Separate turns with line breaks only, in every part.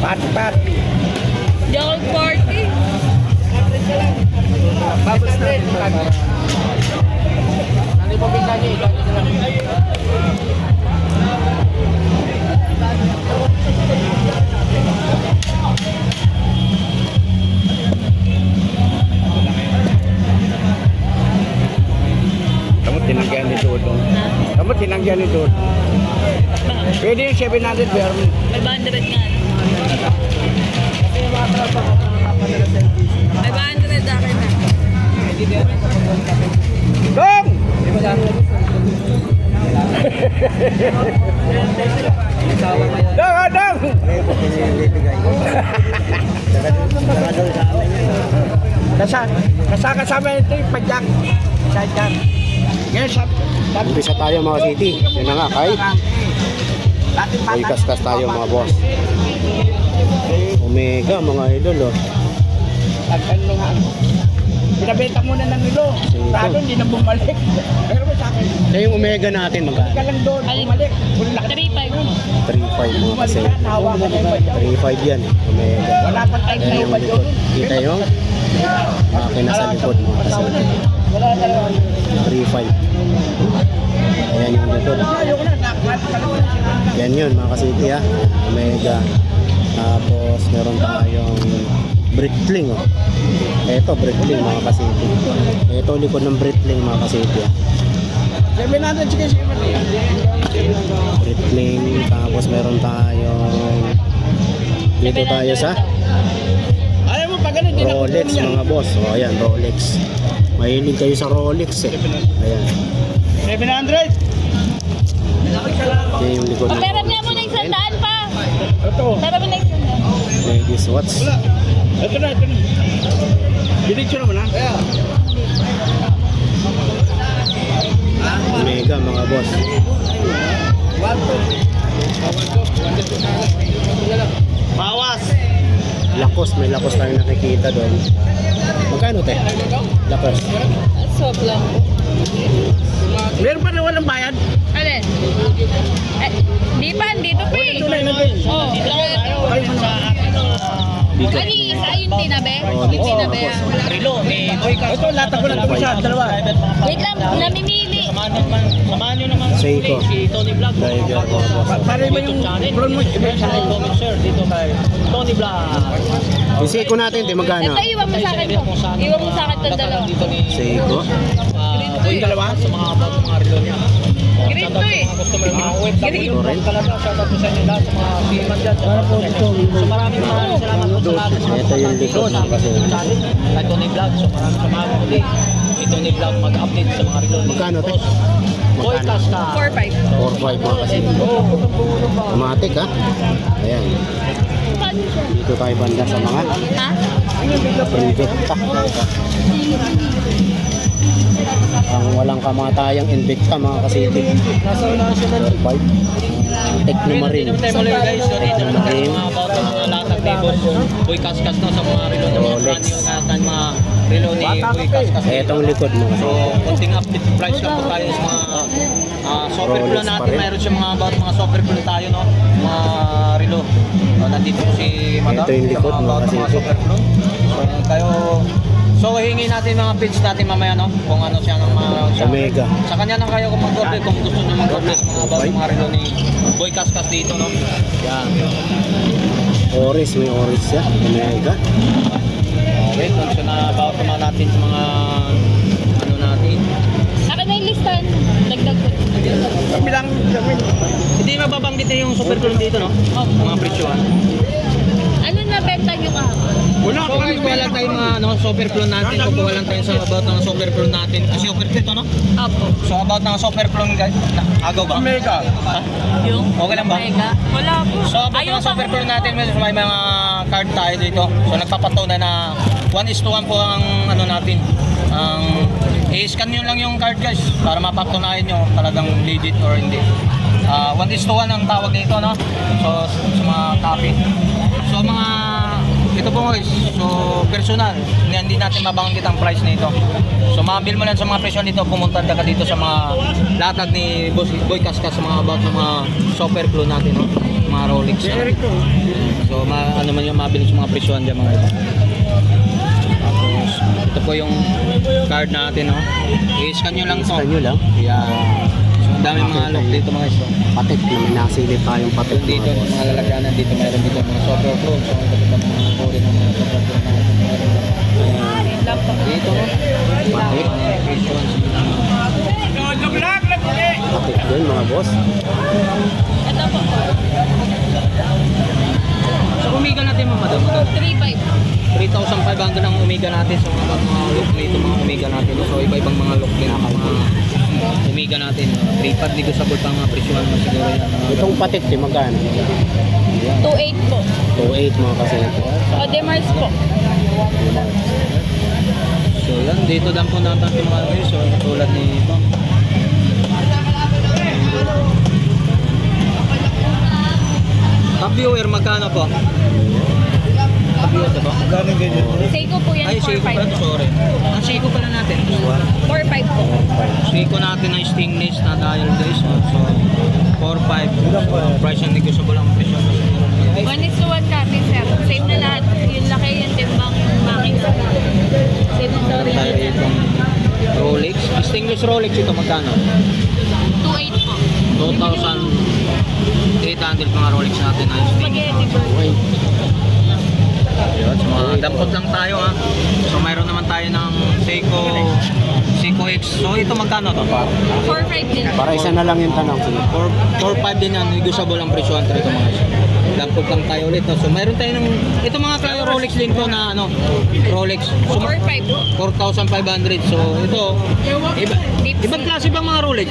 Pat, pat. Jowl party. Bubbles na. Ano po pinta niyo? Kamu tinanggihan ni Dodo. Kamu tinanggihan ni Dodo. Pwede yung 700 pero
500 nga. 500 sa akin na.
Dong! Dong, ah, dong! Kasa, kasa kasama ito yung padyak. Sa dyan. Yes, sabi-
Umpisa tayo mga city. Yun na nga, kay. May kaskas tayo mga boss. Omega mga idol oh.
Ano nga, Pinabenta muna ng nilo.
Sige.
Prado, hindi na bumalik. Pero sa akin,
Kaya yung Omega natin magkano?
ka lang doon, bumalik. Bumalik.
3.5 mo.
3.5 mga
Bumalik
kasi.
ka, nahawakan na yung badyak.
3.5 yan. Omega.
Wala pang time na yung
likod. Kita yung makina sa likod mga kasi.
Wala na yun.
3.5. Ayan yung likod. Yan yun mga kasiti ha. Omega. Tapos meron tayong Britling oh. Ito Britling mga kasiti. Ito likod ng Britling mga kasiti ha.
700 sige, sige.
Britling. Tapos meron tayong dito tayo sa Rolex mga boss. O ayan Rolex. Mahilig kayo sa Rolex eh. Ayan.
700?
Yan yung likod ng
Paperam niya
Rolex.
muna yung sandaan pa.
Ito.
Pera mo na yung sandaan.
Ladies watch.
Wala. Ito na, ito na. Binitsura mo na?
Omega mga boss.
Bawas.
Lakos, may lakos tayo nakikita doon. Magkano te? Lakos.
Swap lang.
Meron pa na walang bayad?
Alin? Eh, di pa, dito pa eh.
Tunay na din.
Oh,
Ay, sa
Ano yung isa? Yung tinabe? Yung tinabe ah.
Rilo, Ito, lata ko lang ito isa, dalawa.
Wait lang, namimili.
Samahan nyo naman
Seiko.
si Tony Vlog.
Boss.
Para front mo, yung sa akin.
Comment share dito kay Tony Vlog.
Yung Seiko natin, di magkano?
Ito, iwan mo sa akin to. Iwan mo sa akin to dalawa.
Dito ni
Seiko.
Yung dalawa?
sa mga about mga relo niya.
Green to eh.
OFW.
Ito rin.
Talaga, shoutout po sa inyo lahat sa mga seaman dyan. So maraming maraming salamat po sa lahat.
Ito yung likod
sa
ng kasi.
Kay Tony Vlog. So maraming salamat ulit. Si Tony Vlog mag-update sa mga ni
Magkano, te?
Boy
Magkano?
Casta.
4-5.
4-5 mga kasi. Automatic ha. Ayan. Dito tayo banda sa mga
Ha?
Invicta. Ang walang kamatayang Invicta mga kasiti.
Nasa unahan siya na.
5. Tekno Marine.
Tayo muli guys, dito tayo mga about ang mga latag Boss Boy Kaskas no, sa mga relo ng mga brand new na mga relo ni Kaskas.
Etong likod mga
So, konting update price lang po tayo sa mga uh, software
Rolex
flow
pa
natin. Mayroon siya mga about mga software flow tayo, no? Mga relo. So, nandito po si Madam.
Ito yung likod,
mga about mga software flow. So, kayo So, hingi natin mga pins natin mamaya, no? Kung ano siya ng mga... siya.
Omega.
Sa kanya na kayo kung mag-order, kung gusto nyo mag-order sa mga about mga relo ni Boy Kaskas dito, no? Yan.
Oris, may oris siya. Omega.
Siya na about naman natin sa mga ano natin.
Akin na yung listan. Dagdag ko.
Kami lang, kami.
Hindi mababanggit na yung super clone dito, no? Mga presyohan.
Ano na benta nyo kahapon?
Wala
So, guys, kuha lang tayo mga ano, super clone natin. Kukuha lang tayo sa about ng super clone natin. Kasi super dito, no?
Opo.
So, about ng super clone, guys. Na, agaw ba?
Omega.
Ha?
Yung?
Okay lang ba?
Mega? Wala po.
So, about ng super clone natin, may may mga card tayo dito. So, nagpapatunay na 1 is to 1 po ang ano natin. Ang i-scan nyo lang yung card guys para mapatunayan nyo talagang legit or hindi. Ah, 1 is to 1 ang tawag dito, no? So, sa mga copy. So, mga ito po guys, so personal, hindi, hindi natin mabanggit ang price nito. So mabil mo lang sa mga presyo nito, pumunta ka dito sa mga latag ni Boss Boy Kaskas sa mga about sa mga super clue natin, no? mga Rolex. no? So ma ano man yung mabili sa mga presyohan dyan mga ito. Tapos ito po yung card natin, no? I-scan nyo lang to.
Scan nyo lang.
Yan. So, daming mga lock dito mga iso.
Patik na may nasilip tayong patik.
Yung dito,
mga
lalagyanan dito, mayroon dito mga software clone. So, iba't ibang mga uri ng mga software clone natin. Ayan. Dito?
Patik. Patik din mga boss.
Ito po.
So, umiga natin mga madam.
3.5.
3,500 ang umiga natin sa mga, mga look dito, mga umiga natin. So, iba-ibang mga look din, mga umiga natin. 3,500 negotiable pa mga presyohan mo siguro yan. Mga
Itong patik din magkano?
2.8 po.
2.8 mga kasi.
O, Demars po.
So yan, dito lang po natin yung mga guys. So tulad ni Bang. Top viewer, magkano po? Viewer, diba?
Seiko po yan,
Ay, Seiko pala
4.5
to,
po.
sorry. Ang Seiko pala natin.
4.5 po.
Seiko natin ang stainless na dial guys. So, so 4.5. Price ang negotiable ang presyo.
1 is to 1 copy, sir. Same na lahat. Yung laki, yung timbang, yung making. Same na story.
Tayo itong Rolex. Stainless Rolex ito magkano?
2.8 po.
2,800 mga Rolex natin na stainless.
Spaghetti burger.
Yun, so mga dampot lang tayo ha. So mayroon naman tayo ng Seiko Seiko X. So ito magkano to?
4.5 din.
Para isa na lang yung tanong. Sige.
4 4.5 din yan, negotiable ang presyo ito mga isa. Dampot lang tayo ulit. No? So mayroon tayo ng ito mga klase Rolex din to na ano, Rolex. So
4.5 po.
4,500. So ito iba, ibang klase bang mga Rolex?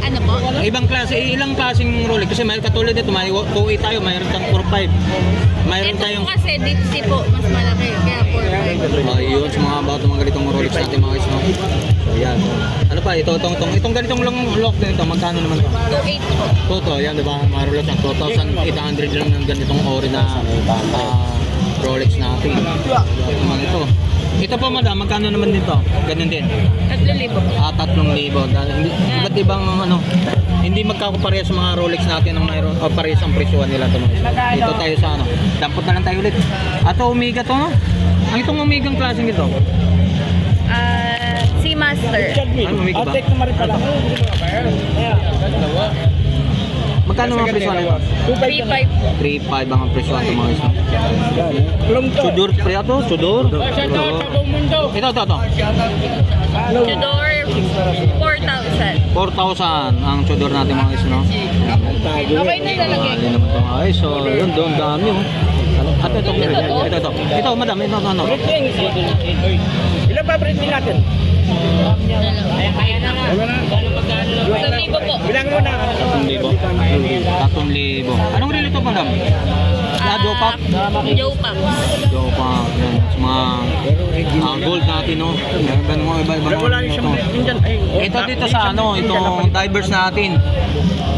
Ano po?
Ibang klase, ilang klaseng Rolex kasi mayroon katulad nito, may 2.8 tayo, mayroon tayong 4.5. Mayroon
Ito
tayong
po kasi, dipsy po. Mas malaki. Kaya 4.5.
Ayun, sa mga about mga ganitong Rolex natin mga guys, no? So, yan. Ano pa, ito, itong, itong, itong ganitong lang lock din ito, magkano naman ito?
2.8 po.
Toto, yan, di ba? Mga Rolex ang 2,800 lang ng ganitong ori na ah, Rolex natin. Yan, ito. Ito po, madam, magkano naman dito? Ganun din.
3,000 po.
Ah, 3,000. Dahil hindi, iba't ibang ano, hindi magkakapareha sa mga Rolex natin ng mayroon o parehas ang presyohan nila ito. Dito tayo sa ano. Dampot na lang tayo ulit. Ato Omega to, no? Ang itong Omega ang klaseng ito.
Ah, Seamaster.
Ano Omega ba? Magkano ang presyohan nito?
3.5 po.
3.5 ang presyohan ito mga isa. Sudor, pre ato? Sudor? Sudor. Ito, ito, ito.
Tudor, 4,000.
4,000 ang Tudor natin mga isa, no?
Okay na lalagay.
Ayun naman ito ay so yun doon dami oh. Ano? At ito, ito, ito, ito, ito, ito, madam, ito, ano,
Ilan pa break natin?
Sa libo po.
Bilang mo na.
Tatong libo. Anong reel ito, madam? Ah, Jopak?
Jopak.
Jopak, yan. Sa mga ah, gold natin, no? Ganun mga iba-iba
Wala rin
ito.
siyang
dito sa ano, itong divers natin.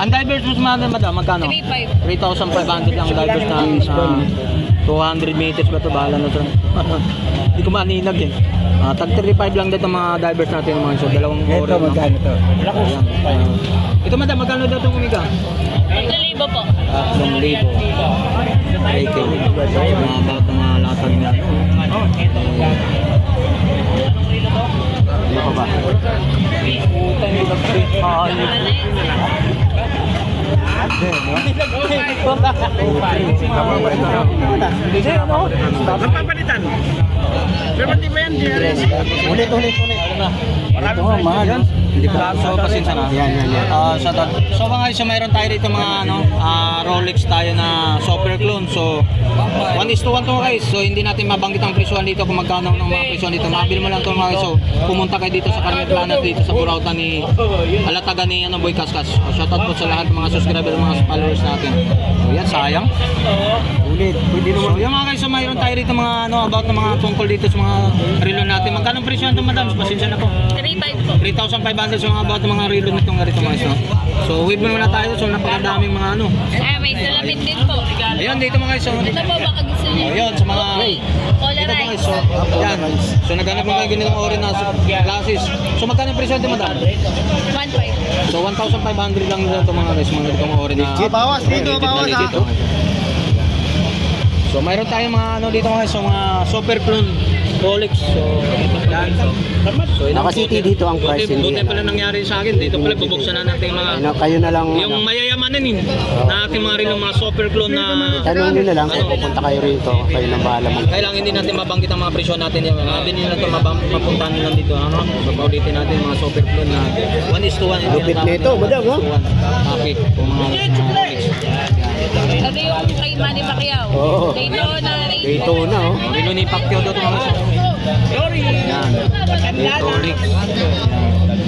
Ang divers mo sa madam, magkano?
3.5.
3,500 ang divers natin sa 200 meters ba ito? Bahala na ito. Hindi ko maninag eh. Ah, tag 35 lang dito mga divers natin mga so dalawang
Ito,
oras.
magkano to?
Ayan. Ah, ito madam, magkano daw itong umiga?
3,000 po.
Tatlong libo. AK. Mga about ng mga latag niya. Ano pa ba?
Napapalitan. Pero pati ba yan?
Ulit, ulit, ulit. Ito, mahal.
Pa. So, pasensya na.
Yan, yan, yan.
Ah, sa dot. So mga isa mayroon tayo dito mga ano, ah, Rolex tayo na super clone. So 1 is to 1 to guys. So hindi natin mabanggit ang presyohan dito kung magkano ang mga presyohan dito. Mabil mo lang to mga guys. So pumunta kayo dito sa Carmen Planet dito sa Burautan ni Alataga ni ano Boy Kaskas. So, shoutout po sa lahat ng mga subscriber mga followers natin. So yan sayang.
Ulit. Pwede
So yung mga guys, so mayroon tayo dito mga ano about ng mga tungkol dito sa mga relo natin. Magkano ang presyo nito madam? Pasensya na po.
3.5 po.
3,500 so mga about ng mga relo nitong ganito mga guys. no? So wave muna tayo. So napakadaming mga ano.
Ay, may salamin din po.
Ayun dito mga guys. So,
Ito po, baka gusto niyo.
ayun sa mga mga
Polarized.
guys. So, yan. So naghanap mo kayo ganitong ori na glasses. So magkano ang presyo nito madam?
1.5.
So 1,500 lang dito mga guys. Mga ganitong ori na.
Legit. Bawas dito, bawas,
legit, oh. So mayroon tayong mga ano dito mga guys. So mga super clone Rolex. So ito
Nakasiti dito ang price
Buti,
hindi.
buti pala
ano.
nangyari sa akin. Dito pala bubuksan na natin mga...
Ano, kayo na lang.
Yung
ano,
mayayamanan eh. Na ating mga rin yung mga super clone na...
Tanong nyo na lang kung pupunta kayo rito. Kayo nang bahala mag
Kailangan hindi natin mabanggit ang mga presyo natin yung mga hindi natin mabang, mapuntahan nila dito ano papaulitin natin mga super clone na 1 is to 1
Lupit nito, madam, ha?
Copy kung mga
Ito yung kay Manny Pacquiao.
Oo.
Daytona,
Dito na, oh.
Dino ni Pacquiao ito mga Yan. Dito Rick.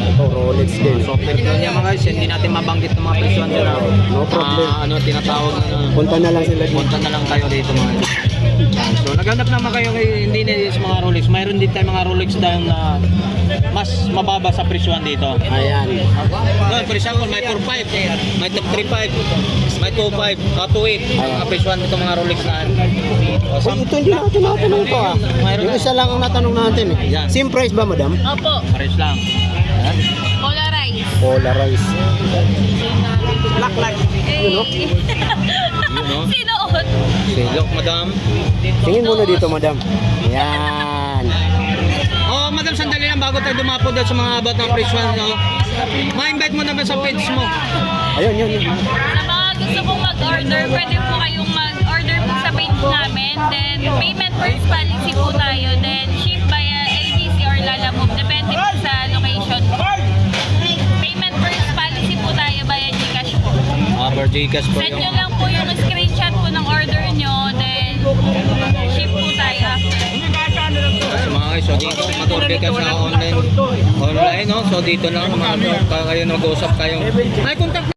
Ito, Rolex din.
Super clone niya mga guys, hindi natin mabanggit ng mga presyo nila.
No problem.
Ah, ano tinatawag na
Punta na lang sila dito.
Punta na lang kayo dito mga guys. So naghanap naman kayo kay hindi na sa mga Rolex. Mayroon din tayong mga Rolex dahil na mas mababa sa presyohan dito.
Ayan.
Doon, for example, may 4.5, may top 3.5, may 2.5, uh, 2.8, ang mga presyohan nito mga Rolex na. O,
Uy,
sam-
ito hindi natin natanong to ah.
Mayroon
Yung isa lang ang natanong natin eh.
Yan.
Same price ba, madam?
Opo,
Pares lang. Ayan.
polarized.
Polarized.
Eh,
Yun, no?
Yun, no?
Sinuot.
Silok, madam.
Tingin muna dito, madam. Ayan.
Oh, madam, sandali lang bago tayo dumapo doon sa mga about ng presyohan. No? Ma-invite mo naman sa page mo.
Ayun, yun, yun.
Sa mga gusto pong mag-order, pwede po kayong mag-order po sa page namin. Then, payment first policy po tayo. Then, ship via AGC or Lalamove. Depende po sa location po. Payment first policy po tayo via Gcash po.
Ah, for Gcash po
Send nyo lang po yung
so dito mag-order ka sa online. Online, no? So dito lang mga kayo nag-usap kayo. May contact